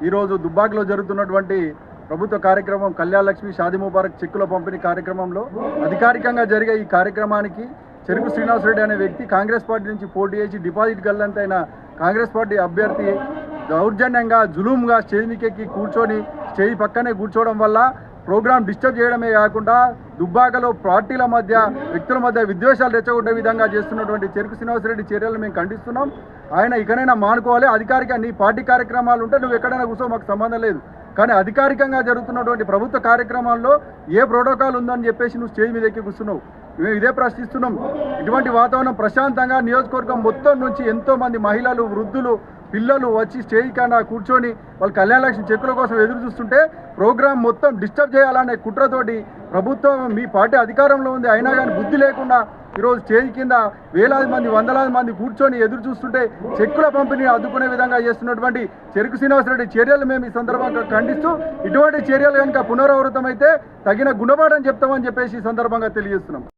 ఈరోజు దుబ్బాకలో జరుగుతున్నటువంటి ప్రభుత్వ కార్యక్రమం కళ్యాణ లక్ష్మి షాది ముబారక్ చెక్కుల పంపిణీ కార్యక్రమంలో అధికారికంగా జరిగే ఈ కార్యక్రమానికి చెరుకు శ్రీనివాసరెడ్డి అనే వ్యక్తి కాంగ్రెస్ పార్టీ నుంచి పోటీ చేసి డిపాజిట్ గల్లంతైన కాంగ్రెస్ పార్టీ అభ్యర్థి దౌర్జన్యంగా జులుంగా స్టేజ్ మీకెక్కి కూర్చొని స్టేజ్ పక్కనే కూర్చోవడం వల్ల ప్రోగ్రాం డిస్టర్బ్ చేయడమే కాకుండా దుబ్బాకలో పార్టీల మధ్య వ్యక్తుల మధ్య విద్వేషాలు తెచ్చగొట్టే విధంగా చేస్తున్నటువంటి చెరుకు శ్రీనివాసరెడ్డి చర్యలను మేము ఖండిస్తున్నాం. ఆయన ఇకనైనా మానుకోవాలి. అధికారిక నీ పార్టీ కార్యక్రమాలు ఉంటే నువ్వు ఎక్కడైనా కూర్చో మాకు సంబంధం లేదు. కానీ అధికారికంగా జరుగుతున్నటువంటి ప్రభుత్వ కార్యక్రమాల్లో ఏ ప్రోటోకాల్ ఉందని చెప్పేసి నువ్వు స్టేజ్ మీద ఎక్కి కూర్చున్నావు. మేము ఇదే ప్రశ్నిస్తున్నాం. ఇటువంటి వాతావరణం ప్రశాంతంగా నియోజకవర్గం మొత్తం నుంచి ఎంతో మంది మహిళలు వృద్ధులు పిల్లలు వచ్చి స్టేజ్ కన్నా కూర్చొని వాళ్ళు కళ్యాణ లక్ష్మి చెక్కుల కోసం ఎదురు చూస్తుంటే ప్రోగ్రామ్ మొత్తం డిస్టర్బ్ చేయాలనే కుట్రతోటి ప్రభుత్వం మీ పార్టీ అధికారంలో ఉంది. అయినా కానీ బుద్ధి లేకుండా ఈరోజు స్టేజ్ కింద వేలాది మంది వందలాది మంది కూర్చొని ఎదురు చూస్తుంటే చెక్కుల పంపిణీ అడ్డుకునే విధంగా చేస్తున్నటువంటి చెరుకు శ్రీనివాసరెడ్డి చర్యలు మేము ఈ సందర్భంగా ఖండిస్తూ ఇటువంటి చర్యలు కనుక పునరావృతం అయితే తగిన గుణపాఠం చెప్తామని చెప్పేసి ఈ సందర్భంగా తెలియజేస్తున్నాం.